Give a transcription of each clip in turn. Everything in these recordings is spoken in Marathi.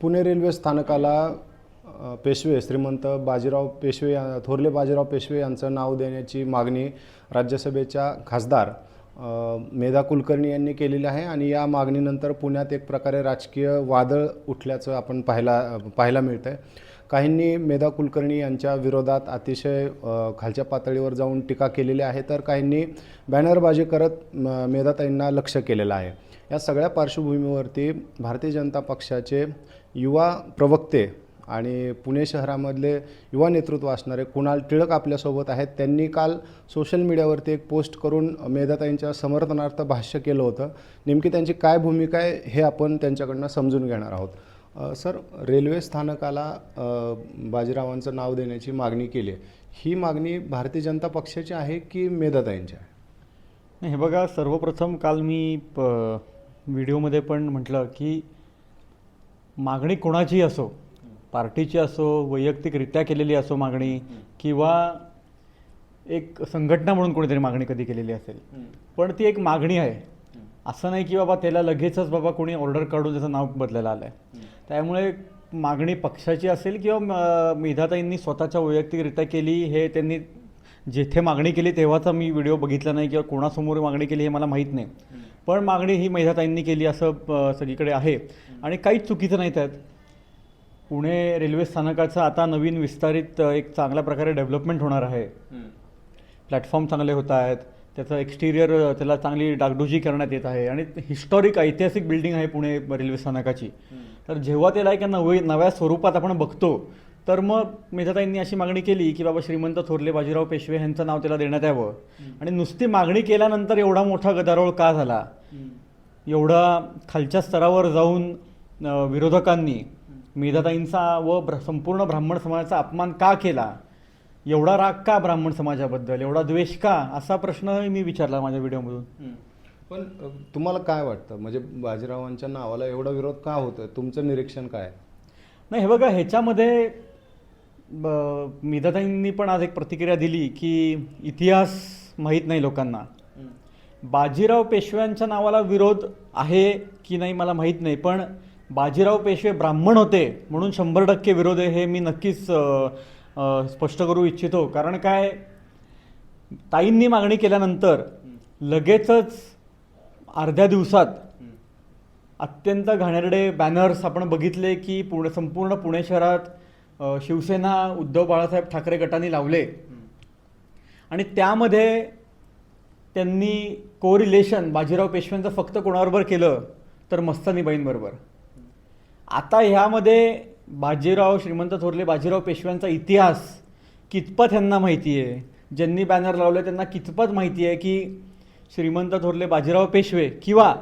पुणे रेल्वे स्थानकाला पेशवे श्रीमंत बाजीराव पेशवे या- थोरले बाजीराव पेशवे यांचं नाव देण्याची मागणी राज्यसभेच्या खासदार मेधा कुलकर्णी यांनी केलेली आहे आणि या मागणीनंतर पुण्यात एक प्रकारे राजकीय वादळ उठल्याचं आपण पाहायला पाहायला मिळतं आहे काहींनी मेधा कुलकर्णी यांच्या विरोधात अतिशय खालच्या पातळीवर जाऊन टीका केलेली आहे तर काहींनी बॅनरबाजी करत मेधाताईंना लक्ष केलेलं आहे. या सगळ्या पार्श्वभूमीवरती भारतीय जनता पक्षाचे युवा प्रवक्ते आणि पुणे शहरामधले युवा नेतृत्व असणारे कुणाल टिळक आपल्यासोबत आहेत. त्यांनी काल सोशल मीडियावरती एक पोस्ट करून मेधाताईंच्या समर्थनार्थ भाष्य केलं होतं. नेमकी त्यांची काय भूमिका आहे हे आपण त्यांच्याकडनं समजून घेणार आहोत. सर रेल्वे स्थानकाला बाजीरावांचं नाव देण्याची मागणी केली आहे. ही मागणी भारतीय जनता पक्षाची आहे की मेधाताईंची आहे? नाही हे बघा सर्वप्रथम काल मी प व्हिडिओमध्ये पण म्हटलं की मागणी कोणाची असो पार्टीची असो वैयक्तिकरित्या केलेली असो मागणी किंवा एक संघटना म्हणून कोणीतरी मागणी कधी केलेली असेल. पण ती एक मागणी आहे. असं नाही की बाबा त्याला लगेचच बाबा कोणी ऑर्डर काढून त्याचं नाव बदलायला आलं आहे त्यामुळे मागणी पक्षाची असेल किंवा मेधाताईंनी स्वतःच्या वैयक्तिकरित्या केली हे त्यांनी जेथे मागणी केली तेव्हाचा मी व्हिडिओ बघितला नाही किंवा कोणासमोर मागणी केली हे मला माहीत नाही. पण मागणी ही मेधाताईंनी केली असं सगळीकडे आहे. आणि काहीच चुकीचं नाही त्यात. पुणे रेल्वे स्थानकाचं आता नवीन विस्तारित एक चांगल्या प्रकारे डेव्हलपमेंट होणार आहे. प्लॅटफॉर्म चांगले होत आहेत. त्याचं एक्सटिरियर त्याला चांगली डागडुजी करण्यात येत आहे. आणि हिस्टॉरिक ऐतिहासिक बिल्डिंग आहे पुणे रेल्वे स्थानकाची. तर जेव्हा त्याला एका नवे नव्या स्वरूपात आपण बघतो तर मग मेधाताईंनी अशी मागणी केली की बाबा श्रीमंत थोरले बाजीराव पेशवे यांचं नाव त्याला देण्यात यावं. आणि नुसती मागणी केल्यानंतर एवढा मोठा गदारोळ का झाला? एवढा खालच्या स्तरावर जाऊन विरोधकांनी मेधाताईंचा व ब्र संपूर्ण ब्राह्मण समाजाचा अपमान का केला? एवढा राग का ब्राह्मण समाजाबद्दल? एवढा द्वेष का? असा प्रश्न मी विचारला माझ्या व्हिडिओमधून. पण तुम्हाला काय वाटतं? म्हणजे बाजीरावांच्या नावाला एवढा विरोध का होतोय? तुमचं निरीक्षण काय? नाही हे बघा ह्याच्यामध्ये मेधाताईंनी पण आज एक प्रतिक्रिया दिली की इतिहास माहीत नाही लोकांना. बाजीराव पेशव्यांच्या नावाला विरोध आहे की नाही मला माहीत नाही पण बाजीराव पेशवे ब्राह्मण होते म्हणून शंभर टक्के विरोध आहे हे मी नक्कीच स्पष्ट करू इच्छितो. कारण काय? ताईंनी मागणी केल्यानंतर लगेचच अर्ध्या दिवसात अत्यंत घाणेरडे बॅनर्स आपण बघितले की पुणे संपूर्ण पुणे शहरात शिवसेना उद्धव बाळासाहेब ठाकरे गटाने लावले. आणि त्यामध्ये त्यांनी कोरिलेशन बाजीराव पेशव्यांचं फक्त कोणाबरोबर केलं तर मस्तानीबाईंबरोबर. आता ह्यामध्ये बाजीराव श्रीमंत थोरले बाजीराव पेशव्यांचा इतिहास कितपत ह्यांना माहिती आहे? ज्यांनी बॅनर लावले त्यांना कितपत माहिती आहे की श्रीमंत थोरले बाजीराव पेशवे किंवा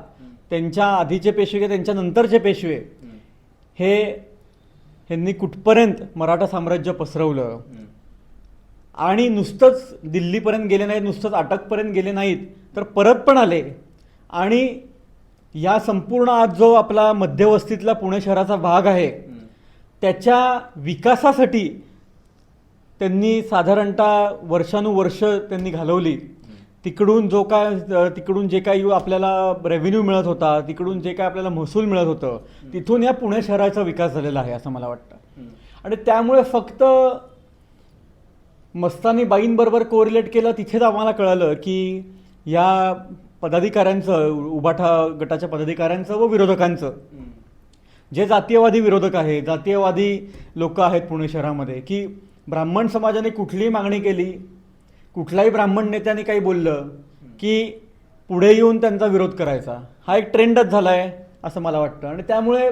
त्यांच्या आधीचे पेशवे किंवा त्यांच्या नंतरचे पेशवे हे ह्यांनी कुठपर्यंत मराठा साम्राज्य पसरवलं? आणि नुसतंच दिल्लीपर्यंत गेले नाहीत नुसतंच अटकपर्यंत गेले नाहीत तर परत पण आले. आणि या संपूर्ण आज जो आपला मध्यवस्तीतला पुणे शहराचा भाग आहे त्याच्या विकासासाठी त्यांनी साधारणतः वर्षानुवर्ष त्यांनी घालवली. तिकडून जो काय तिकडून जे काही आपल्याला रेव्हेन्यू मिळत होता तिकडून जे काय आपल्याला महसूल मिळत होतं तिथून या पुणे शहराचा विकास झालेला आहे असं मला वाटतं. आणि त्यामुळे फक्त मस्तानी बाईंबरोबर कोरिलेट केलं तिथेच आम्हाला कळालं की या पदाधिकाऱ्यांचं उबाठा गटाच्या पदाधिकाऱ्यांचं व विरोधकांचं. जे जातीयवादी विरोधक आहे जातीयवादी लोक आहेत पुणे शहरामध्ये की ब्राह्मण समाजाने कुठलीही मागणी केली कुठल्याही ब्राह्मण नेत्याने काही बोललं की पुढे येऊन त्यांचा विरोध करायचा. हा एक ट्रेंडच झाला आहे असं मला वाटतं. आणि त्यामुळे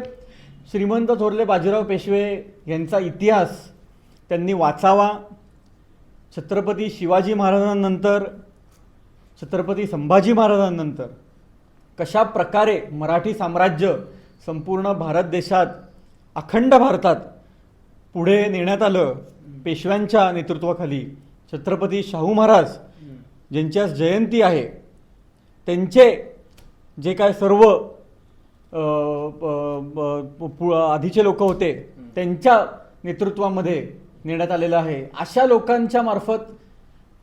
श्रीमंत थोरले बाजीराव पेशवे यांचा इतिहास त्यांनी वाचावा. छत्रपती शिवाजी महाराजांनंतर छत्रपती संभाजी महाराजांनंतर कशा प्रकारे मराठी साम्राज्य संपूर्ण भारत देशात अखंड भारतात पुढे नेण्यात आलं पेशव्यांच्या नेतृत्वाखाली छत्रपती शाहू महाराज ज्यांची आज जयंती आहे त्यांचे जे काय सर्व पु- आधीचे लोक होते त्यांच्या नेतृत्वामध्ये नेण्यात आलेलं आहे. अशा लोकांच्या मार्फत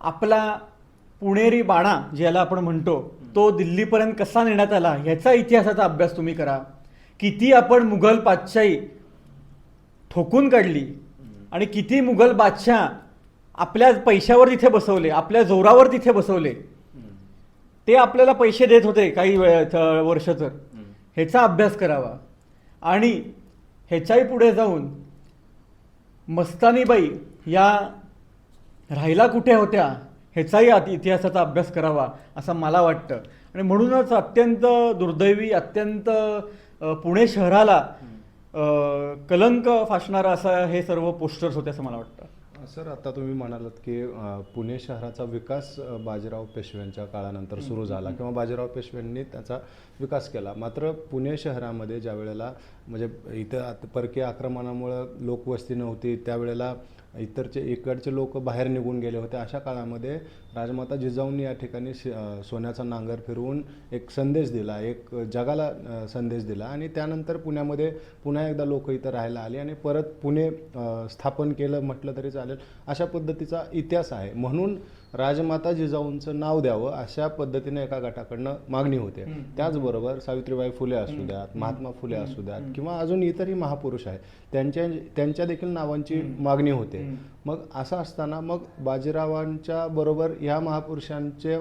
आपला पुणेरी बाणा ज्याला आपण म्हणतो तो दिल्लीपर्यंत कसा नेण्यात आला ह्याचा इतिहासाचा अभ्यास तुम्ही करा. किती आपण मुघल पातशाही ठोकून काढली आणि किती मुघल बादशाह आपल्या पैशावर तिथे बसवले आपल्या जोरावर तिथे बसवले ते आपल्याला पैसे देत होते काही वेळ वर्ष तर ह्याचा अभ्यास करावा. आणि ह्याच्याही पुढे जाऊन मस्तानीबाई या राहिला कुठे होत्या ह्याचाही आत- इतिहासाचा अभ्यास करावा असं मला वाटतं. आणि म्हणूनच अत्यंत दुर्दैवी अत्यंत पुणे शहराला कलंक फासणारं असं हे सर्व पोस्टर्स होते असं मला वाटतं. सर आता तुम्ही म्हणालात की पुणे शहराचा विकास बाजीराव पेशव्यांच्या काळानंतर सुरू झाला किंवा बाजीराव पेशव्यांनी त्याचा विकास केला. मात्र पुणे शहरामध्ये ज्या वेळेला म्हणजे इथं आता परकीय आक्रमणामुळं लोकवस्ती नव्हती त्यावेळेला इतरचे इकडचे लोक बाहेर निघून गेले होते. अशा काळामध्ये राजमाता जिजाऊंनी या ठिकाणी सोन्याचा नांगर फिरवून एक संदेश दिला एक जगाला संदेश दिला आणि त्यानंतर पुण्यामध्ये पुन्हा एकदा लोक इथं राहायला आली आणि परत पुणे स्थापन केलं म्हटलं तरी चालेल. अशा पद्धतीचा इतिहास आहे. म्हणून राजमाता जिजाऊंचं नाव द्यावं अशा पद्धतीने एका गटाकडनं मागणी होते. त्याचबरोबर सावित्रीबाई फुले असू द्यात महात्मा फुले असू द्यात किंवा अजून इतरही महापुरुष आहेत. त्यांच्या त्यांच्या देखील नावांची मागणी होते. मग असं असताना मग बाजीरावांच्या बरोबर ह्या महापुरुषांचे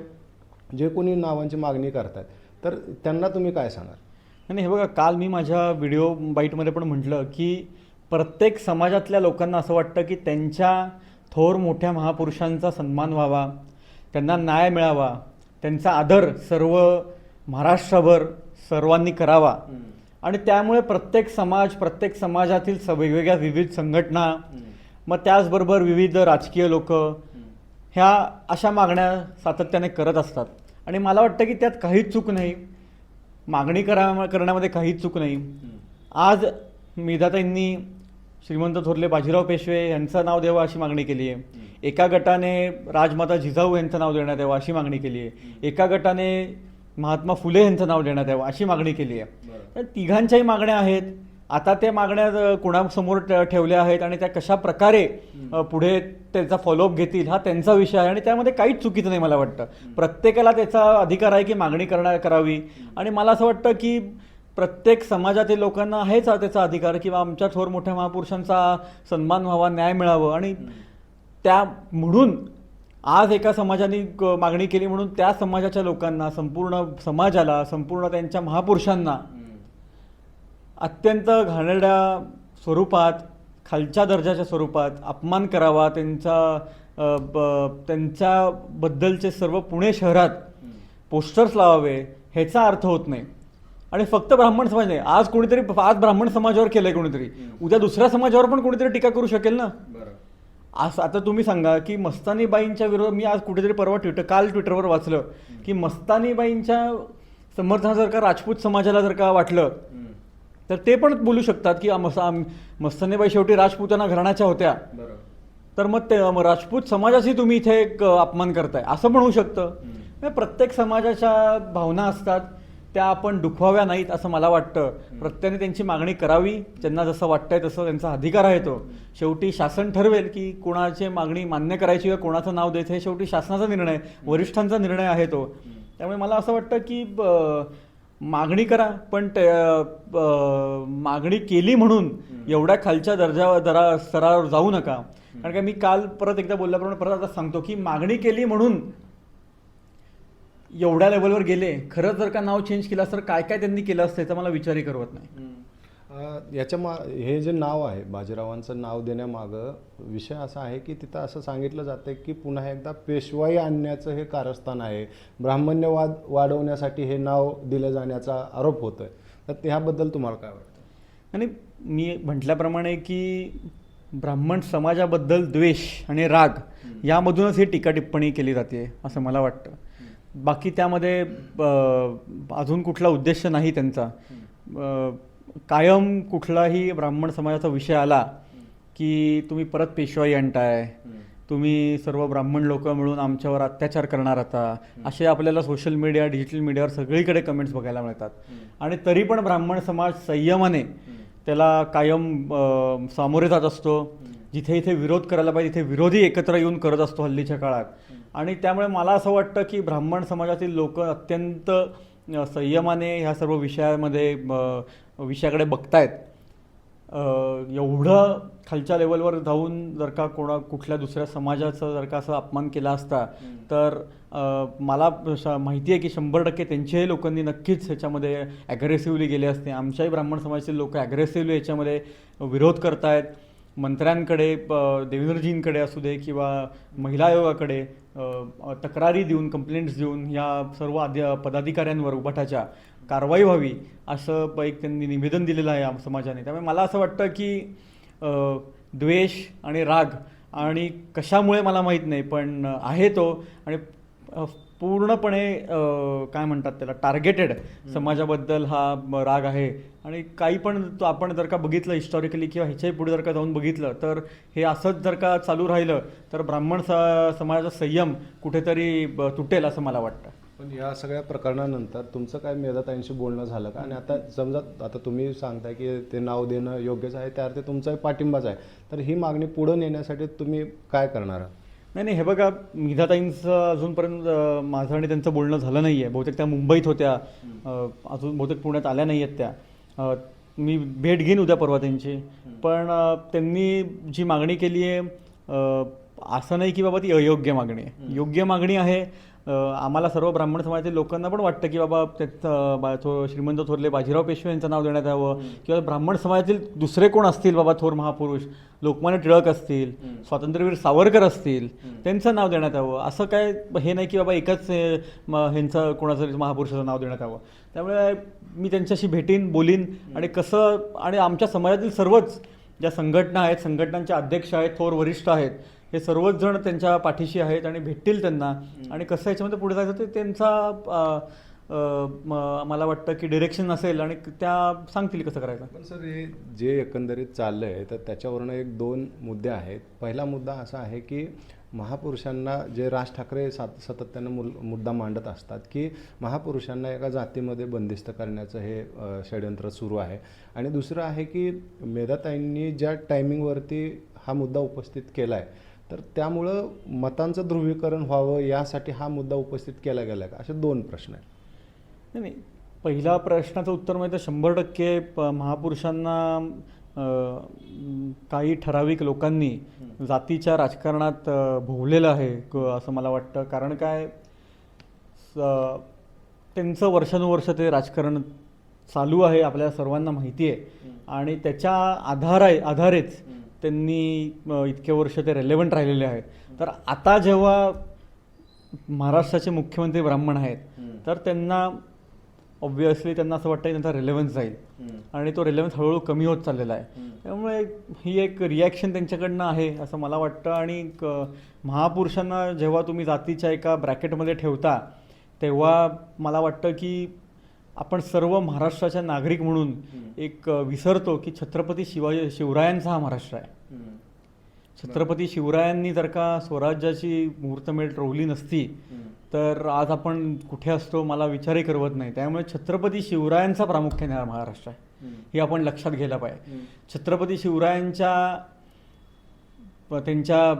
जे कोणी नावांची मागणी करतात तर त्यांना तुम्ही काय सांगाल? आणि हे बघा काल मी माझ्या व्हिडिओ बाईटमध्ये पण म्हटलं की प्रत्येक समाजातल्या लोकांना असं वाटतं की त्यांच्या थोर मोठ्या महापुरुषांचा सन्मान व्हावा त्यांना न्याय मिळावा त्यांचा आदर सर्व महाराष्ट्रभर सर्वांनी करावा. आणि त्यामुळे प्रत्येक समाज प्रत्येक समाजातील स वेगवेगळ्या विविध संघटना मग त्याचबरोबर विविध राजकीय लोक ह्या अशा मागण्या सातत्याने करत असतात. आणि मला वाटतं की त्यात काहीच चूक नाही. मागणी करा करण्यामध्ये काहीच चूक नाही. आज मिधाताईंनी श्रीमंत थोरले बाजीराव पेशवे यांचं नाव द्यावं अशी मागणी केली आहे. एका गटाने राजमाता जिजाऊ यांचं नाव देण्यात यावं अशी मागणी केली आहे. एका गटाने महात्मा फुले यांचं नाव देण्यात यावं अशी मागणी केली आहे. तर तिघांच्याही मागण्या आहेत. आता त्या मागण्या कुणासमोर कोणासमोर ठेवल्या आहेत आणि त्या कशा प्रकारे पुढे त्याचा फॉलोअप घेतील हा त्यांचा विषय आहे आणि त्यामध्ये काहीच चुकीचं नाही मला वाटतं. प्रत्येकाला त्याचा अधिकार आहे की मागणी करणार करावी. आणि मला असं वाटतं की प्रत्येक समाजातील लोकांना आहेच त्याचा अधिकार किंवा आमच्या थोर मोठ्या महापुरुषांचा सन्मान व्हावा न्याय मिळावं. आणि त्या म्हणून आज एका समाजाने क- मागणी केली म्हणून त्या समाजाच्या लोकांना संपूर्ण समाजाला संपूर्ण त्यांच्या महापुरुषांना अत्यंत घाणेरड्या स्वरूपात खालच्या दर्जाच्या स्वरूपात अपमान करावा त्यांचा त्यांच्याबद्दलचे सर्व पुणे शहरात पोस्टर्स लावावे ह्याचा अर्थ होत नाही. आणि फक्त ब्राह्मण समाज नाही आज कोणीतरी आज ब्राह्मण समाजावर केलंय कोणीतरी. उद्या दुसऱ्या समाजावर पण कोणीतरी टीका करू शकेल ना? असं आता तुम्ही सांगा की मस्तानीबाईंच्या विरोधात मी आज कुठेतरी परवा ट्विटर काल ट्विटरवर वाचलं की मस्तानीबाईंच्या समर्थनात जर का राजपूत समाजाला जर का वाटलं तर ते पण बोलू शकतात की मस्तानीबाई शेवटी राजपूतांना घराण्याच्या होत्या. तर मग ते राजपूत समाजाशी तुम्ही इथे एक अपमान करताय. असं पण होऊ शकतं. म्हणजे प्रत्येक समाजाच्या भावना असतात. त्या आपण दुखवाव्या नाहीत असं मला वाटतं. प्रत्येकाने त्यांची मागणी करावी. ज्यांना जसं वाटतंय तसं त्यांचा अधिकार आहे तो. शेवटी शासन ठरवेल की कोणाची मागणी मान्य करायची किंवा कोणाचं नाव द्यायचं हे शेवटी शासनाचा निर्णय वरिष्ठांचा निर्णय आहे तो. त्यामुळे मला असं वाटतं की मागणी करा पण मागणी केली म्हणून एवढ्या खालच्या दर्जा दरा स्तरावर जाऊ नका. कारण का मी काल परत एकदा बोलल्याप्रमाणे परत आता सांगतो की मागणी केली म्हणून एवढ्या लेवलवर गेले खरंच जर का नाव चेंज केलं असतं तर काय काय त्यांनी केलं असतं याचा मला विचारही करवत नाही. अ, याच्या मा हे जे नाव आहे बाजीरावांचं नाव देण्यामागं विषय असा आहे की तिथं असं सांगितलं जातं की पुन्हा एकदा पेशवाई आणण्याचं हे कारस्थान आहे. ब्राह्मण्यवाद वाढवण्यासाठी हे नाव दिलं जाण्याचा आरोप होतोय. तर ह्याबद्दल तुम्हाला काय वाटतं? आणि मी म्हटल्याप्रमाणे की ब्राह्मण समाजाबद्दल द्वेष आणि राग यामधूनच ही टीका टिप्पणी केली जाते असं मला वाटतं. बाकी त्यामध्ये अजून कुठला उद्देश नाही त्यांचा. कायम कुठलाही ब्राह्मण समाजाचा विषय आला की तुम्ही परत पेशवाई आणताय. तुम्ही सर्व ब्राह्मण लोक मिळून आमच्यावर अत्याचार करणार आता. असे आपल्याला सोशल मीडिया डिजिटल मीडियावर सगळीकडे कमेंट्स बघायला मिळतात. आणि तरी पण ब्राह्मण समाज संयमाने त्याला कायम सामोरे जात असतो. जिथे इथे विरोध करायला पाहिजे तिथे विरोधी एकत्र येऊन करत असतो हल्लीच्या काळात. आणि त्यामुळे मला असं वाटतं की ब्राह्मण समाजातील लोक अत्यंत संयमाने ह्या सर्व विषयामध्ये विषयाकडे बघतायत. एवढं खालच्या लेवलवर जाऊन जर का कोणा कुठल्या दुसऱ्या समाजाचा जर का असं अपमान केला असता तर मला माहिती आहे की शंभर टक्के त्यांच्याही लोकांनी नक्कीच ह्याच्यामध्ये ॲग्रेसिव्हली गेले असते. आमच्याही ब्राह्मण समाजातील लोक ॲग्रेसिव्हली याच्यामध्ये विरोध करतायत. मंत्र्यांकडे प- देवेंद्रजींकडे असू दे किंवा महिला आयोगाकडे तक्रारी देऊन कंप्लेंट्स देऊन या सर्व आद्य पदाधिकाऱ्यांवर उभाटाच्या कारवाई व्हावी असं प- एक त्यांनी निवेदन दिलेलं आहे आम समाजाने. त्यामुळे मला असं वाटतं की द्वेष आणि राग आणि कशामुळे मला माहीत नाही पण आहे तो. आणि पूर्णपणे काय म्हणतात त्याला टार्गेटेड समाजाबद्दल हा राग आहे. आणि काही पण तो आपण जर का बघितलं हिस्टॉरिकली किंवा ह्याच्याही पुढे जर का जाऊन बघितलं तर हे असंच जर का चालू राहिलं तर ब्राह्मण स समाजाचा संयम कुठेतरी ब- तुटेल असं मला वाटतं. पण या सगळ्या प्रकरणानंतर तुमचं काय मेधाताईंशी बोलणं झालं का? आणि आता समजा आता तुम्ही सांगताय की ते नाव देणं योग्यच आहे त्या अर्थी तुमचाही पाठिंबाच आहे. तर ही मागणी पुढे नेण्यासाठी तुम्ही काय करणार आहात? नाही नाही हे बघा मिधाताईंचं अजूनपर्यंत माझं आणि त्यांचं बोलणं झालं नाही आहे बहुतेक त्या मुंबईत होत्या. अजून बहुतेक पुण्यात आल्या नाही आहेत त्या मी भेट घेईन उद्या परवा त्यांची. पण त्यांनी जी मागणी केली आहे असं नाही की बाबा ती अयोग्य मागणी आहे. योग्य मागणी आहे आम्हाला सर्व ब्राह्मण समाजातील लोकांना पण वाटतं की बाबा त्यात थो श्रीमंत थोरले बाजीराव पेशवे यांचं नाव देण्यात यावं. किंवा ब्राह्मण समाजातील दुसरे कोण असतील बाबा थोर महापुरुष? लोकमान्य टिळक असतील स्वातंत्र्यवीर सावरकर असतील त्यांचं नाव देण्यात यावं. असं काय हे नाही की बाबा एकाच ह्यांचं कोणाचं महापुरुषाचं नाव देण्यात यावं. त्यामुळे मी त्यांच्याशी भेटीन बोलीन आणि कसं आणि आमच्या समाजातील सर्वच ज्या संघटना आहेत संघटनांचे अध्यक्ष आहेत थोर वरिष्ठ आहेत हे सर्वच जण त्यांच्या पाठीशी आहेत आणि भेटतील त्यांना. आणि कसं याच्यामध्ये पुढे जायचं ते त्यांचा मला वाटतं की डिरेक्शन असेल आणि त्या सांगतील कसं करायचं. पण सर हे जे एकंदरीत चाललं आहे तर त्याच्यावरनं एक दोन मुद्दे आहेत. पहिला मुद्दा असा आहे की महापुरुषांना जे राज ठाकरे सात सातत्यानं मुल मुद्दा मांडत असतात की महापुरुषांना एका जातीमध्ये बंदिस्त करण्याचं हे षडयंत्र सुरू आहे. आणि दुसरं आहे की मेधाताईंनी ज्या टायमिंगवरती हा मुद्दा उपस्थित केला आहे तर त्यामुळं मतांचं ध्रुवीकरण व्हावं यासाठी हा मुद्दा उपस्थित केला गेला का? असे दोन प्रश्न आहेत. नाही नाही. पहिला प्रश्नाचं उत्तर माहिती आहे शंभर टक्के प- महापुरुषांना काही ठराविक लोकांनी जातीच्या राजकारणात भोवलेलं आहे क- असं मला वाटतं. कारण काय? त्यांचं वर्षानुवर्ष ते राजकारण चालू आहे आपल्या सर्वांना माहिती आहे. आणि त्याच्या आधार आधारेच त्यांनी इतके वर्ष ते रेलेवंट राहिलेले आहेत. तर आता जेव्हा महाराष्ट्राचे मुख्यमंत्री ब्राह्मण आहेत तर त्यांना ऑब्विसली त्यांना असं वाटतं की त्यांचा रेलेवन्स जाईल. आणि तो रेलेवन्स हळूहळू कमी होत चाललेला आहे. त्यामुळे ही एक रिॲक्शन त्यांच्याकडनं आहे असं मला वाटतं. आणि क- महापुरुषांना जेव्हा तुम्ही जातीच्या एका ब्रॅकेटमध्ये ठेवता तेव्हा मला वाटतं की आपण सर्व महाराष्ट्राच्या नागरिक म्हणून एक विसरतो की छत्रपती शिवाजी शिवरायांचा हा महाराष्ट्र आहे. छत्रपती शिवरायांनी जर का स्वराज्याची मुहूर्तमेढ रोवली नसती तर आज आपण कुठे असतो मला विचारही करवत नाही. त्यामुळे छत्रपती शिवरायांचा प्रामुख्याने हा महाराष्ट्र आहे. हे आपण लक्षात घ्यायला पाहिजे. छत्रपती शिवरायांच्या प- त्यांच्या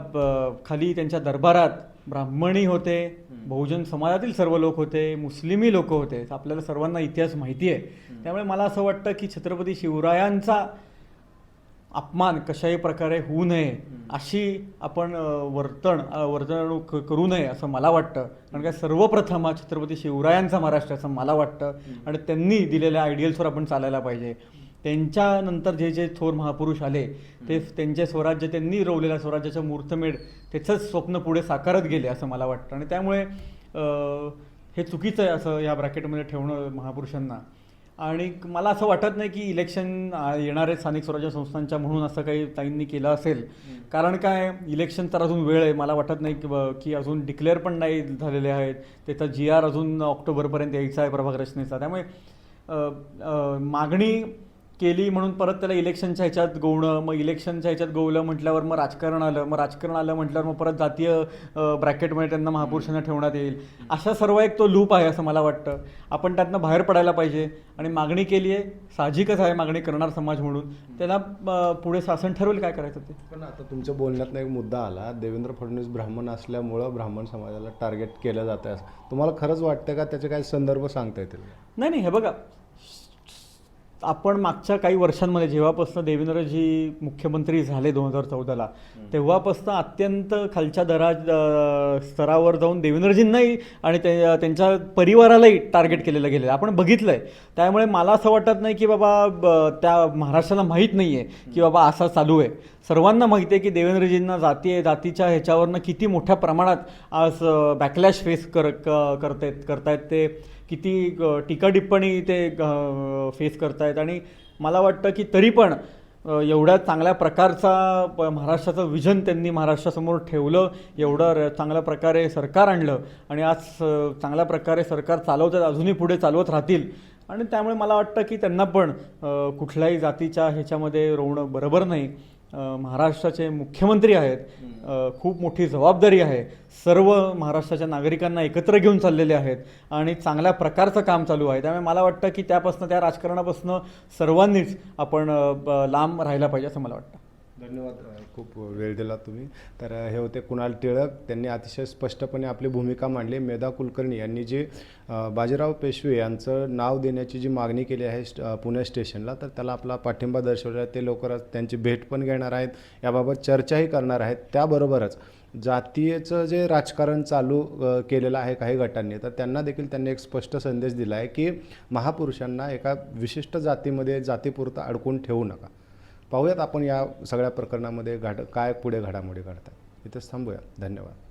खाली त्यांच्या दरबारात ब्राह्मणी होते बहुजन समाजातील सर्व लोक होते मुस्लिमी लोक होते. आपल्याला सर्वांना इतिहास माहिती आहे. त्यामुळे मला असं वाटतं की छत्रपती शिवरायांचा अपमान कशाही प्रकारे होऊ नये अशी आपण वर्तन वर्तणूक करू नये असं मला वाटतं. कारण काय सर्वप्रथम हा छत्रपती शिवरायांचा महाराष्ट्र असं मला वाटतं. आणि त्यांनी दिलेल्या आयडियल्सवर आपण चालायला पाहिजे. त्यांच्यानंतर जे जे थोर महापुरुष आले ते त्यांचे स्वराज्य त्यांनी रोवलेल्या स्वराज्याच्या मुहूर्तमेढ त्याचंच स्वप्न पुढे साकारत गेले असं मला वाटतं. आणि त्यामुळे हे चुकीचं आहे असं या ब्रॅकेटमध्ये ठेवणं महापुरुषांना. आणि मला असं वाटत नाही की इलेक्शन येणारे स्थानिक स्वराज्य संस्थांच्या म्हणून असं काही ताईंनी केलं असेल. कारण काय इलेक्शन तर अजून वेळ आहे. मला वाटत नाही की अजून डिक्लेअर पण नाही झालेले आहेत. त्याचा जी आर अजून ऑक्टोबरपर्यंत यायचा आहे प्रभाग रचनेचा. त्यामुळे मागणी केली म्हणून परत त्याला इलेक्शनच्या ह्याच्यात गोवणं मग इलेक्शनच्या ह्याच्यात गोवलं म्हटल्यावर मग राजकारण आलं. मग राजकारण आलं म्हटल्यावर मग परत जातीय ब्रॅकेटमध्ये त्यांना महापुरुषांना ठेवण्यात येईल. अशा सर्व एक तो लूप आहे असं मला वाटतं. आपण त्यातनं बाहेर पडायला पाहिजे आणि मागणी केली आहे साहजिकच आहे मागणी करणार समाज म्हणून. त्याला पुढे शासन ठरवेल काय करायचं ते. पण आता तुमच्या बोलण्यात एक मुद्दा आला. देवेंद्र फडणवीस ब्राह्मण असल्यामुळं ब्राह्मण समाजाला टार्गेट केलं जातं तुम्हाला खरंच वाटतं का? त्याचे काही संदर्भ सांगता येतील? नाही नाही हे बघा. आपण मागच्या काही वर्षांमध्ये जेव्हापासून देवेंद्रजी मुख्यमंत्री झाले दोन हजार चौदाला तेव्हापासून अत्यंत खालच्या दरा स्तरावर जाऊन देवेंद्रजींनाही आणि ते त्यांच्या परिवारालाही टार्गेट केलेलं गेलेलं आहे. आपण बघितलं आहे त्यामुळे मला असं वाटत नाही की बाबा ब- त्या महाराष्ट्राला माहीत नाही आहे की बाबा असा चालू आहे. सर्वांना माहिती आहे की देवेंद्रजींना जाती जातीच्या ह्याच्यावरनं किती मोठ्या प्रमाणात आज बॅकलॅश फेस कर करतायत करतायत ते. किती टीका टिप्पणी ते फेस करतायत. आणि मला वाटतं की तरी पण एवढ्या चांगल्या प्रकारचा महाराष्ट्राचं विजन त्यांनी महाराष्ट्रासमोर ठेवलं एवढं र- चांगल्या प्रकारे सरकार आणलं आणि आज चांगल्या प्रकारे सरकार चालवतात अजूनही पुढे चालवत राहतील. आणि त्यामुळे मला वाटतं की त्यांना पण कुठल्याही जातीच्या ह्याच्यामध्ये रोवणं बरोबर नाही. महाराष्ट्राचे मुख्यमंत्री आहेत खूप मोठी जबाबदारी आहे. सर्व महाराष्ट्राच्या नागरिकांना एकत्र घेऊन चाललेले आहेत आणि चांगल्या प्रकारचं काम चालू आहे. त्यामुळे मला वाटतं की त्यापासून त्या राजकारणापासून सर्वांनीच आपण ब- लांब राहायला पाहिजे असं मला वाटतं. धन्यवाद. खूप वेळ दिला तुम्ही. तर हे होते कुणाल टिळक. त्यांनी अतिशय स्पष्टपणे आपली भूमिका मांडली. मेधा कुलकर्णी यांनी जे बाजीराव पेशवे यांचं नाव देण्याची जी मागणी केली आहे पुणे स्टेशनला तर त्याला आपला पाठिंबा दर्शवला आहे. ते लवकरच त्यांची भेट पण घेणार आहेत. याबाबत चर्चाही करणार आहेत. त्याबरोबरच जातीयचं जे राजकारण चालू केलेलं आहे काही गटांनी तर त्यांना देखील त्यांनी एक स्पष्ट संदेश दिला आहे की महापुरुषांना एका विशिष्ट जातीमध्ये जातीपुरतं अडकून ठेवू नका. पाहूयात आपण या सगळ्या प्रकरणामध्ये घाट काय पुढे घडामोडी घडतात. इथंच थांबूया. धन्यवाद.